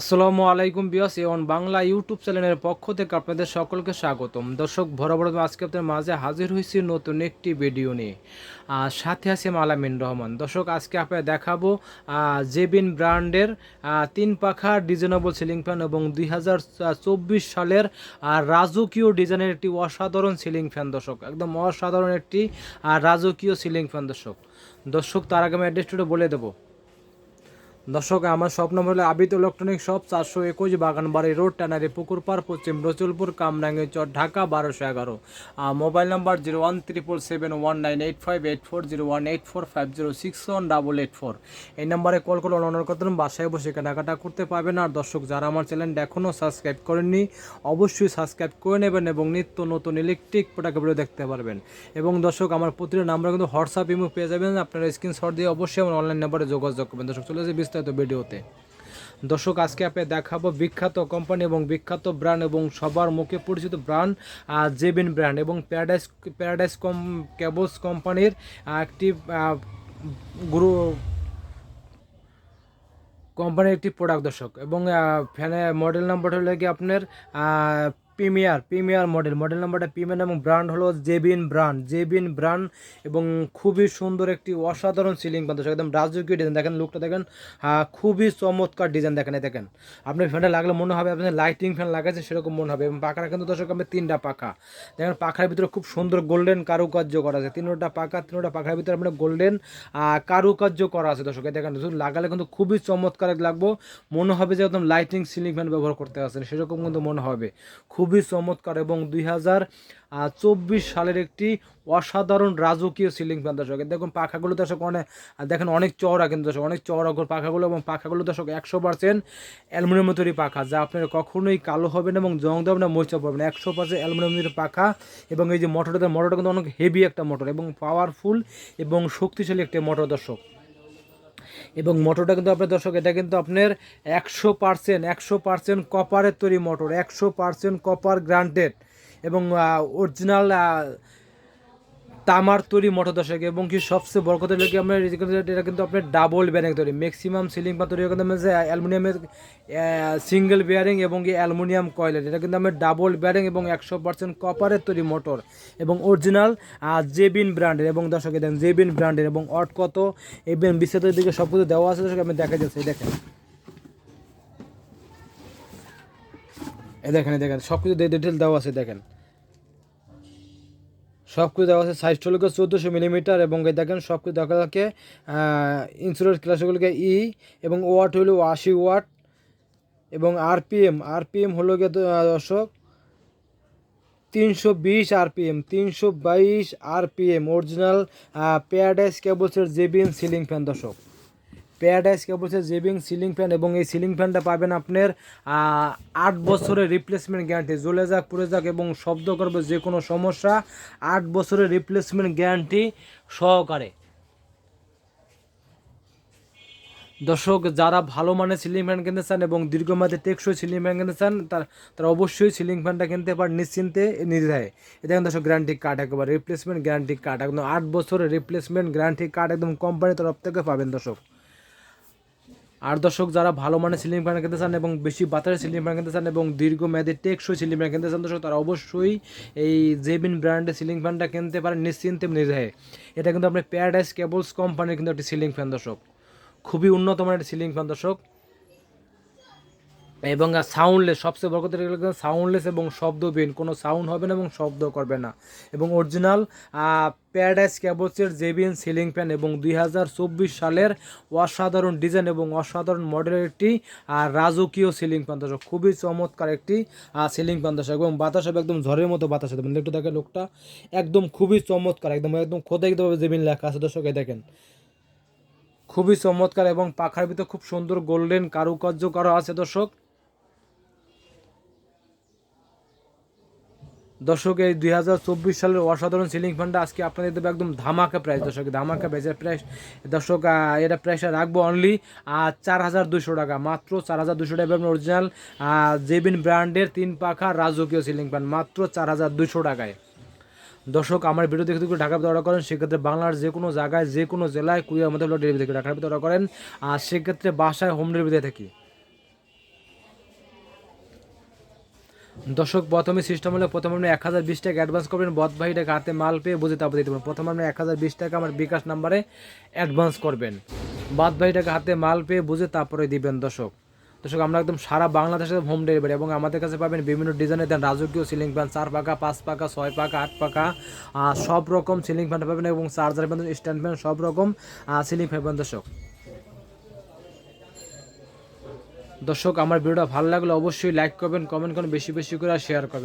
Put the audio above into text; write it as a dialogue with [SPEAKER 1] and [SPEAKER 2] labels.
[SPEAKER 1] আসসালামু আলাইকুম বিয়াস A1 Bangla YouTube চ্যানেলের পক্ষ থেকে আপনাদের সকলকে স্বাগতম। দর্শক বরাবর আজকে আপনাদের মাঝে হাজির হয়েছি নতুন একটি ভিডিও নিয়ে। আর সাথে আছে মালামিন রহমান। দর্শক, আজকে আপনাদের দেখাবো জেবিন ব্র্যান্ডের তিন পাখা ডিজাইনেবল সিলিং ফ্যান এবং দুই হাজার চব্বিশ সালের রাজকীয় ডিজাইনের একটি অসাধারণ সিলিং ফ্যান। দর্শক, একদম অসাধারণ একটি রাজকীয় সিলিং ফ্যান। দর্শক দর্শক, তার আগে আমি অ্যাড্রেসটা বলে দেবো। দর্শক, আমার শপ নম্বর হলো আবিদ ইলেকট্রনিক শপ, চারশো একুশ বাগানবাড়ি রোড টানারি পুকুর পার পশ্চিম রসুলপুর, কামরাঙ্গি চর, ঢাকা, বারোশো এগারো। Mobile number zero one triple seven one nine eight five eight four zero one eight four five zero six one double eight four. এই নাম্বারে কল করে অনুরোধ করতেন বাসায় বসে কেনাকাটা করতে পারবেন। আর দর্শক, যারা আমার চ্যানেলটা এখনও সাবস্ক্রাইব করেননি, অবশ্যই সাবস্ক্রাইব করে নেবেন এবং নিত্য নতুন ইলেকট্রিক প্রোডাক্ট ভিডিও দেখতে পারবেন। এবং দর্শক, আমার প্রতিটা নাম্বার কিন্তু হোয়াটসঅ্যাপ ইমো পেয়ে যাবেন। আপনারা স্ক্রিনশট দিয়ে অবশ্যই আমার অনলাইন নাম্বারে যোগাযোগ করবেন। দর্শক, চলে যাবে বিস্তারিত ভিডিওতে। দর্শক, আজকে আপনি দেখাবো বিখ্যাত কোম্পানি এবং বিখ্যাত ব্র্যান্ড এবং সবার মুখে পরিচিত ব্র্যান্ড জেবিন ব্র্যান্ড এবং প্যারাডাইস প্যারাডাইস কম ক্যাবলস কোম্পানির একটি গুরু, কোম্পানির একটি প্রোডাক্ট দর্শক এবং ফ্যানের মডেল নাম্বার হলো কি আপনার প্রিমিয়ার প্রিমিয়ার মডেল মডেল নাম্বারটা প্রিমিয়ার এবং ব্র্যান্ড হলো জেবিন ব্র্যান্ড জেবিন ব্র্যান্ড এবং খুবই সুন্দর একটি অসাধারণ সিলিং দর্শক একদম রাজকীয় ডিজাইন দেখেন লুকটা দেখেন খুবই চমৎকার ডিজাইন দেখেন এই দেখেন। আপনি ফ্যানটা লাগলে মনে হবে আপনার লাইটিং ফ্যান লাগাইছে, সেরকম মনে হবে। এবং পাখাটা কিন্তু দর্শক আমি তিনটা পাখা। দেখেন পাখার ভিতরে খুব সুন্দর গোল্ডেন কারুকার্য করা আছে। তিনটা পাখা, তিনটা পাখার ভিতরে আপনার গোল্ডেন কারুকার্য করা আছে দর্শক। দেখেন লাগালে কিন্তু খুবই চমৎকার লাগবো। মনে হবে যে একদম লাইটিং সিলিং ফ্যান ব্যবহার করতে আসেন সেরকম কিন্তু মনে হবে। খুবই চমৎকার এবং দুই হাজার চব্বিশ সালের একটি অসাধারণ রাজকীয় সিলিং ফ্যান দর্শক। দেখুন পাখাগুলো দর্শক অনেক দেখেন অনেক চওড়া কিন্তু দর্শক, অনেক চওড়া পাখাগুলো এবং পাখাগুলো দর্শক একশো পার্সেন্ট অ্যালুমিনিয়াম তৈরি পাখা, যা আপনার কখনোই কালো হবে না এবং জং দেবে না, মরিচা পড়বে না। একশো পার্সেন্ট অ্যালুমিনিয়াম তৈরি পাখা এবং এই যে মোটরটা মোটরটা কিন্তু অনেক হেভি একটা মোটর এবং পাওয়ারফুল এবং শক্তিশালী একটি মোটর দর্শক। এবং মোটরটা কিন্তু আপনার দর্শক, এটা কিন্তু আপনার একশো পার্সেন্ট একশো পার্সেন্ট কপারের তৈরি মোটর, একশো পার্সেন্ট কপার গ্রান্টেড এবং অরিজিনাল তামার তৈরি মোটর দর্শক এবং কি সবচেয়ে বড় কথা হলো কি আপনার এটা কিন্তু- আপনার ডাবল ব্যারিং তৈরি। ম্যাক্সিমাম সিলিং পা তৈরি কিন্তু অ্যালুমিনিয়ামের সিঙ্গেল বিয়ারিং এবং কি অ্যালুমিনিয়াম কয়েলের এটা কিন্তু আপনার ডাবল ব্যারিং এবং একশো পার্সেন্ট কপারের তৈরি মোটর। এবং অরিজিনাল জেবিন ব্র্যান্ডের এবং দর্শক, এই দেখেন জেবিন ব্র্যান্ডের এবং অট কত? এবং বিস্তারিত দিকে সব কিছু দেওয়া আছে, দর্শক, আমি দেখা যাচ্ছে দেখেন। এই দেখেন দেখেন সব কিছু ডিটেল দেওয়া আছে, দেখেন। সব কিছু দেখা যাচ্ছে সাইজটা হলো চোদ্দোশো মিলিমিটার এবং এই দেখেন সব কিছু দেখা যাচ্ছে ইন্স্যুরেন্স ক্লাসগুলোকে ই এবং ওয়াট হলো আশি ওয়াট এবং আরপিএম আরপিএম হলো গিয়ে দর্শক, তিনশো বিশ আরপিএম তিনশো বাইশ আরপিএম অরিজিনাল প্যারাডাইস কেবলসের জেবিএম সিলিং ফ্যান দর্শক। প্যারাডাইস কেবলসের জেবিং সিলিং ফ্যান এবং এই সিলিং ফ্যানটা পাবেন আপনার আট বছরের রিপ্লেসমেন্ট গ্যারান্টি জ্বলে যাক, পুড়ে যাক এবং শব্দ করবে যে কোনো সমস্যা, আট বছরের রিপ্লেসমেন্ট গ্যারান্টি সহকারে। দর্শক, যারা ভালো মানের সিলিং ফ্যান কিনতে চান এবং দীর্ঘমেয়াদী টেকসই সিলিং ফ্যান কিনতে চান, তার অবশ্যই সিলিং ফ্যানটা কিনতে পারেন নিশ্চিন্তে নির্ধায় এটা দেখেন দর্শক গ্যারান্টি কার্ড একেবারে রিপ্লেসমেন্ট গ্যারান্টি কার্ড একদম আট বছরের রিপ্লেসমেন্ট গ্যারান্টি কার্ড একদম কোম্পানির তরফ থেকে পাবেন দর্শক। আর দর্শক যারা ভালো মানের সিলিং ফ্যান কিনতে চান এবং বেশি বাতারের সিলিং ফ্যান কিনতে চান এবং দীর্ঘ দীর্ঘমেয়াদী টেকসই সিলিং ফ্যান কিনতে চান, দর্শক, তারা অবশ্যই এই জেবিন ব্র্যান্ডের সিলিং ফ্যানটা কিনতে পারেন নিশ্চিন্তে নির্ধায় এটা কিন্তু আপনার প্যারাডাইস কেবলস কোম্পানির কিন্তু একটি সিলিং ফ্যান, দর্শক। খুবই উন্নত মানের সিলিং ফ্যান, দর্শক। এবং সাউন্ডলেস সবচেয়ে বড় কথা সাউন্ডলেস এবং শব্দবিহীন কোনো সাউন্ড হবে না এবং শব্দ করবে না। এবং অরিজিনাল প্যারাডাইস ক্যাবলসের জেবিএন সিলিং ফ্যান এবং দুই হাজার চব্বিশ সালের অসাধারণ ডিজাইন এবং অসাধারণ মডেলের একটি রাজকীয় সিলিং ফ্যান দর্শক। খুবই চমৎকার একটি সিলিং ফ্যান দর্শক। এবং বাতাস হবে একদম ঝড়ের মতো বাতাস হবে একটু দেখেন লোকটা একদম খুবই চমৎকার, একদম একদম খোদাইভাবে জেবিন লেখা আছে। দর্শক দেখেন। খুবই চমৎকার এবং পাখার ভিতরে খুব সুন্দর গোল্ডেন কারুকার্য করা আছে দর্শক। দর্শক, এই দুই হাজার চব্বিশ সালের অসাধারণ সিলিং ফ্যানটা আজকে আপনাদের দেবো একদম ধামাকা প্রাইস দর্শক, ধামাকা প্রাইসের প্রাইস দর্শক এটা প্রাইসটা রাখব অনলি আর চার হাজার দুশো টাকা, মাত্র চার হাজার দুশো টাকা আপনার অরিজিনাল জেবিন ব্র্যান্ডের তিন পাখা রাজকীয় সিলিং ফ্যান, মাত্র চার হাজার দুশো টাকায়। দর্শক, আমার ভিডিও দেখে যদি ঢাকা অর্ডার করেন, সেক্ষেত্রে বাংলার যে কোনো জায়গায়, যে কোনো জেলায় কুড়িয়ার মধ্যে ডেলিভারি থেকে ঢাকার ভিতরে অর্ডার করেন। আর সেক্ষেত্রে বাসায় হোম ডেলিভারি থাকি। দর্শক, প্রথমে সিস্টেম হলে প্রথমে আপনি এক হাজার বিশ টাকা অ্যাডভান্স করবেন বদ ভাইটাকে হাতে মাল পেয়ে বুঝে তারপর দিতে পারবেন প্রথমে আপনি এক হাজার বিশ টাকা আমার বিকাশ নাম্বারে অ্যাডভান্স করবেন। বাদ হাতে মাল পেয়ে বুঝে তারপরে দিবেন দর্শক। দর্শক, আমরা একদম সারা বাংলাদেশে হোম ডেলিভারি এবং আমাদের কাছে পাবেন বিভিন্ন ডিজাইনের দেন, রাজকীয় সিলিং ফ্যান চার পাকা, পাঁচ পাকা, ছয় পাকা, আট পাকা সব রকম সিলিং ফ্যান পাবেন এবং চার্জার ফ্যান স্ট্যান্ড ফ্যান সব রকম সিলিং ফ্যান দর্শক। দর্শক, আমার ভিডিওটা ভালো লাগলে অবশ্যই লাইক করবেন কমেন্ট করবেন, বেশি বেশি করে শেয়ার করবেন।